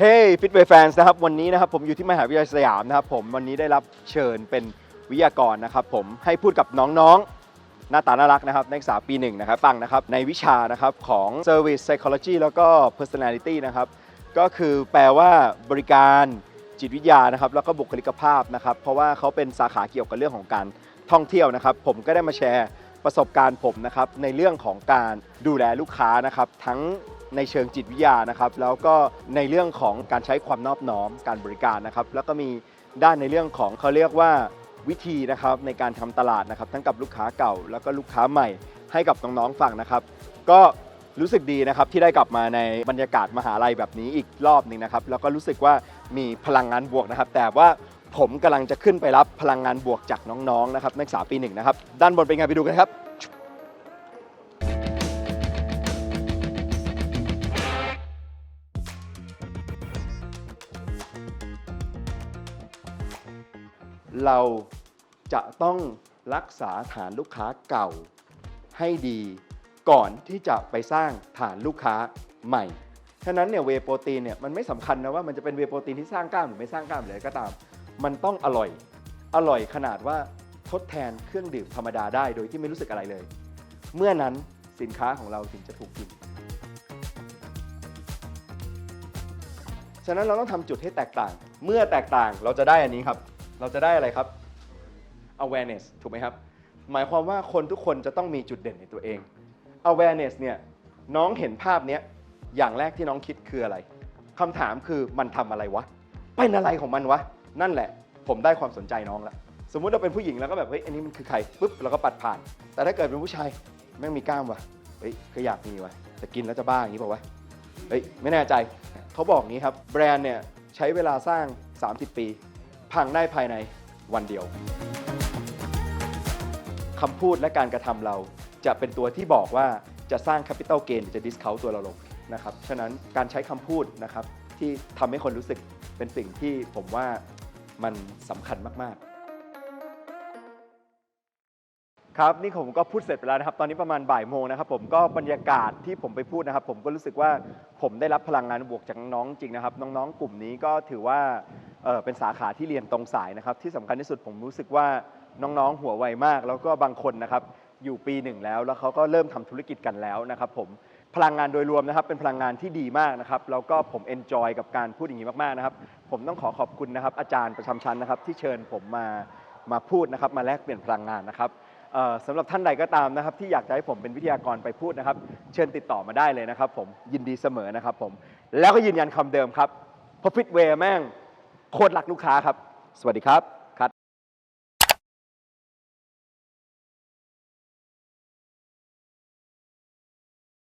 เฮ้ยฟิตเวย์แฟนนะครับวันนี้นะครับผมอยู่ที่มหาวิทยาลัยสยามนะครับผมวันนี้ได้รับเชิญเป็นวิทยากรนะครับผมให้พูดกับน้องๆ หน้าตาน่ารักนะครับนักศึกษาปีหนึ่งนะครับฟังนะครับในวิชานะครับของ Service Psychology แล้วก็ Personality นะครับก็คือแปลว่าบริการจิตวิทยานะครับแล้วก็บุคลิกภาพนะครับเพราะว่าเขาเป็นสาขาเกี่ยวกับเรื่องของการท่องเที่ยวนะครับ ผมก็ได้มาแชร์ประสบการณ์ผมนะครับในเรื่องของการดูแลลูกค้านะครับทั้ง ในเชิงจิตวิทยานะครับ แล้วก็ในเรื่องของการใช้ความนอบน้อมการบริการนะครับ แล้วก็มีด้านในเรื่องของเขาเรียกว่าวิธีนะครับในการทำตลาดนะครับ ทั้งกับลูกค้าเก่า แล้วก็ลูกค้าใหม่ให้กับน้องๆฟังนะครับ ก็รู้สึกดีนะครับที่ได้กลับมาในบรรยากาศมหาลัยแบบนี้อีกรอบหนึ่งนะครับ แล้วก็รู้สึกว่ามีพลังงานบวกนะครับ แต่ว่าผมกำลังจะขึ้นไปรับพลังงานบวกจากน้องๆนะครับนักศึกษาปีหนึ่งนะครับ ด้านบนเป็นไงไปดูกันครับ เราจะต้องรักษาฐานลูกค้าเก่าให้ดีก่อนที่จะไปสร้างฐานลูกค้าใหม่ ฉะนั้นเนี่ยเวโปรตีนเนี่ยมันไม่สำคัญนะว่ามันจะเป็นเวโปรตีนที่สร้างกล้ามหรือไม่สร้างกล้ามหรืออะไรก็ตาม มันต้องอร่อย อร่อยขนาดว่าทดแทนเครื่องดื่มธรรมดาได้โดยที่ไม่รู้สึกอะไรเลย เมื่อนั้นสินค้าของเราถึงจะถูกกิน ฉะนั้นเราต้องทำจุดให้แตกต่าง เมื่อแตกต่างเราจะได้อันนี้ครับ เราจะได้อะไรครับ awareness ถูกไหมครับ หมายความว่าคนทุกคนจะต้องมีจุดเด่นในตัวเอง awareness เนี่ยน้องเห็นภาพเนี้ยอย่างแรกที่น้องคิดคืออะไรคำถามคือมันทำอะไรวะ เป็นอะไรของมันวะ นั่นแหละ ผมได้ความสนใจน้องละสมมุติเราเป็นผู้หญิงแล้วก็แบบเฮ้ยอันนี้มันคือใครปุ๊บเราก็ปัดผ่าน แต่ถ้าเกิดเป็นผู้ชายแม่งมีกล้ามวะเฮ้ยก็อยากมีวะแต่กินแล้วจะบ้าอย่างนี้ป่าวะเฮ้ยไม่แน่ใจเขาบอกงี้ครับแบรนด์เนี่ยใช้เวลาสร้าง 30 ปี พังได้ภายในวันเดียวคำพูดและการกระทำเราจะเป็นตัวที่บอกว่าจะสร้าง Capital Gain หรือจะ Discount ตัวเราลงนะครับ ฉะนั้นการใช้คำพูดนะครับที่ทำให้คนรู้สึกเป็นสิ่งที่ผมว่ามันสำคัญมาก ๆ ครับนี่ผมก็พูดเสร็จไปแล้วนะครับ ตอนนี้ประมาณบ่ายโมงนะครับผมก็บรรยากาศที่ผมไปพูดนะครับ ผมก็รู้สึกว่าผมได้รับพลังงานบวกจากน้องๆจริงนะครับ น้องๆ กลุ่มนี้ก็ถือว่า เอ่อเป็นสาขาที่เรียนตรงสายนะครับที่สำคัญที่สุดผมรู้สึกว่าน้องๆหัวไวมาก แล้วก็บางคนนะครับอยู่ปีหนึ่งแล้ว แล้วเขาก็เริ่มทำธุรกิจกันแล้วนะครับผมพลังงานโดยรวมนะครับเป็นพลังงานที่ดีมากนะครับแล้วก็ผมเอนจอยกับการพูดอย่างนี้มากๆนะครับผมต้องขอขอบคุณนะครับอาจารย์ประจำชั้นนะครับที่เชิญผมมามาพูดนะครับมาแลกเปลี่ยนพลังงานนะครับ เอ่อสำหรับท่านใดก็ตามนะครับ ที่อยากจะให้ผมเป็นวิทยากรไปพูดนะครับ เชิญติดต่อมาได้เลยนะครับผมยินดีเสมอนะครับผม แล้วก็ยืนยันคำเดิมครับ Profit Way แม่ง โคตรรักลูกค้าครับ สวัสดีครับ